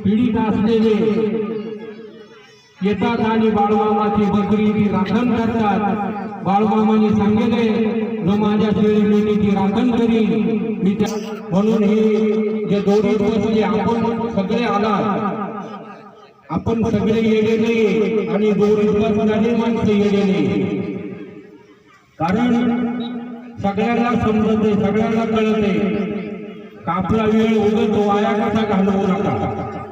असलेले येतात आणि बाळमामाची बकरी ती राखण करतात. बाळमामाने सांगितले जो माझ्या शेळी ती राखण करी मी त्या म्हणून ही जे दोरीत बसले आपण सगळे आला आपण सगळे येणे नाही आणि दोरीत झाले माणसं येणे नाही. कारण सगळ्यांना समजते सगळ्यांना कळते. का आपला वेळ उगत वाया कसा घालवू नका.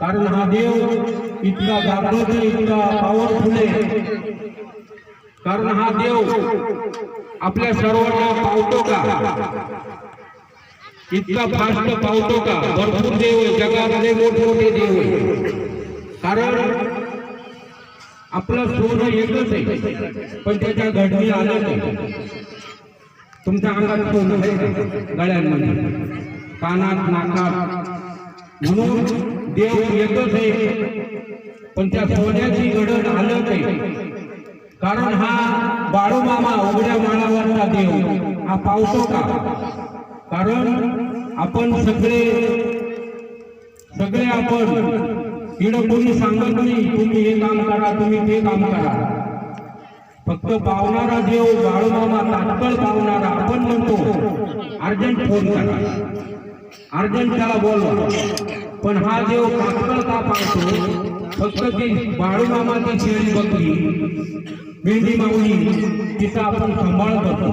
कारण हा देव इतका जागृत इतका पॉवरफुल आहे. कारण हा देव आपल्या सर्वांना पावतो का? इतका फास्ट पावतो का? भरपूर देव आहे जगामध्ये मोठमोठे देव आहे. कारण आपलं सोनं एकच आहे पण त्याच्या घडणी आलं नाही. तुमच्या अंगात सोनं आहे गळ्यांमध्ये. कानात नाकात. म्हणून देव एकच आहे. पण त्या सोन्याची घडण आलं नाही कारण हा बाळूमामा उघड्या माळावरचा देव. हा पावतो का कारण आपण सगळे सगळे आपण इकडं कोणी सांगत नाही तुम्ही हे काम करा तुम्ही ते काम करा. फक्त पावणारा देव बाळूमामा तात्काळ पावणारा आपण म्हणतो अर्जंट फोन करा. अर्जंट त्याला बोलवा. पण हा देव तात्काळ का पाळतो. फक्त ती बाळूमामाची शेळी बकरी मेंढी माऊली तिचा आपण सांभाळ करतो.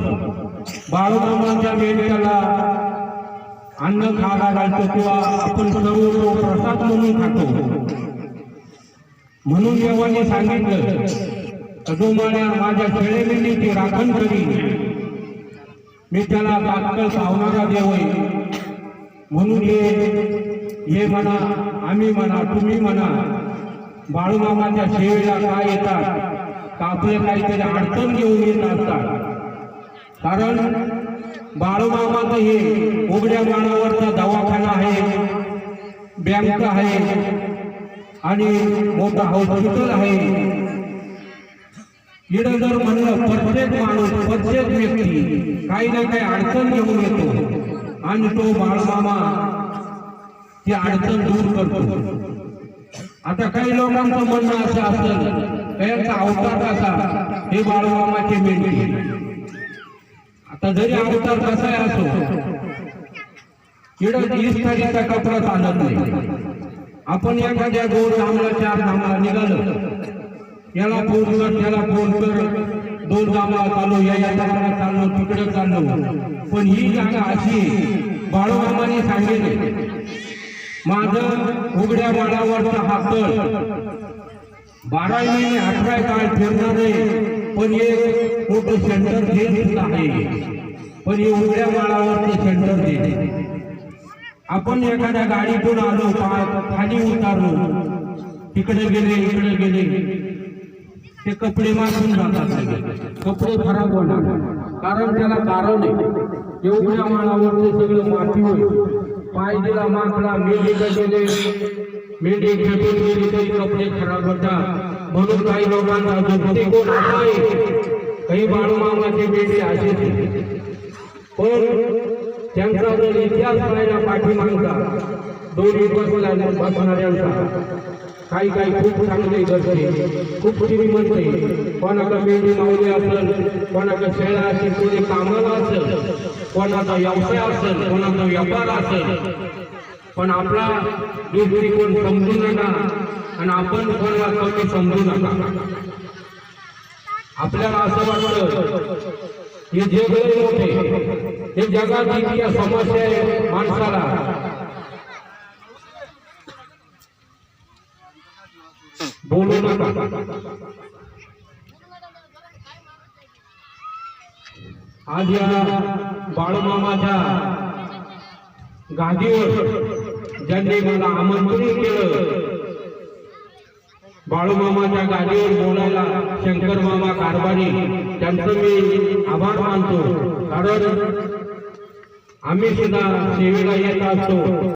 बाळूमामाच्या मेंढ्याला अन्न खायला घालतो किंवा आपण सर्व तो प्रसाद म्हणून खातो. म्हणून देवाने सांगितलं अजोमाळ्या माझ्या शेळेमेंढीची राखण करी मी त्याला तात्काळ सावणारा देव आहे. म्हणून हे हे म्हणा आम्ही म्हणा तुम्ही म्हणा. बाळूमामाच्या सेवेला काय येतात? का आपले काहीतरी अडचण घेऊन येत असतात? कारण बाळूमामाचं हे उघड्या मानावरचा दवाखाना आहे बँक आहे आणि मोठा हॉस्पिटल आहे. इडं जर म्हणलं प्रत्येक माणूस प्रत्येक व्यक्ती काही ना काही अडचण घेऊन येतो. आणि तो बाळमामा ती अडचण दूर करतो. आता काही लोकांचं म्हणणं असं असेल त्यांचा अवतार कसा? हे बाळूमामाचे मेंढी. आता जरी अवतार कसाही असो इकडं इस्तारीचा कपडा चालत नाही. आपण एखाद्या दोन धामला चार धामला निघालो याला फोन कर त्याला फोन कर दोन जांभळा चालू या या जांभळा चाललो तिकडे चाललो पण ही जागा अशी बाळूमामाने सांगितली माझं उघड्या माळावरचा हा तळ. बारा महिने अठरा काळ फिरणार आहे पण एक मोठं सेंटर घेत आहे पण हे उघड्या माळावरचं सेंटर घेत आपण एखाद्या गाडीतून आलो खाली उतारलो तिकडे गेले इकडे गेले ते कपडे मारून जातात कपडे खराब होणार. कारण त्याला कारण आहे. एवढ्या माळावर सगळं माती होईल. पाय दिला माखला मेंढी गेले मेंढी खेटून गेली तरी कपडे खराब होतात म्हणून काही लोकांना दृष्टिकोन असा आहे? काही बाळूमामाची मेंढी असेच पण त्यांचा जर इतिहास पाहिला पाठीमागचा दोन्ही बसला बसणाऱ्यांचा काही काही खूप चांगले करते. खूप श्रीमंत कोणाचा मेंढी मावली असेल कोणाचा शेळा असेल कोणी कामाला असेल कोणाचा व्यवसाय असेल कोणाचा व्यापार असेल. पण आपला दृष्टिकोन समजू नका आणि आपण कोणाला कमी समजू नका. आपल्याला असं वाटतं हे जे गरीब मोठे हे जगात इतक्या समस्या आहे माणसाला. बोलू नका. आज या बाळूमामाच्या गादीवर ज्यांनी मला आमंत्रित केलं बाळूमामाच्या गादीवर बोलायला शंकर मामा कारभारी त्यांचं मी आभार मानतो. कारण आम्ही सुद्धा सेवेला येत असतो.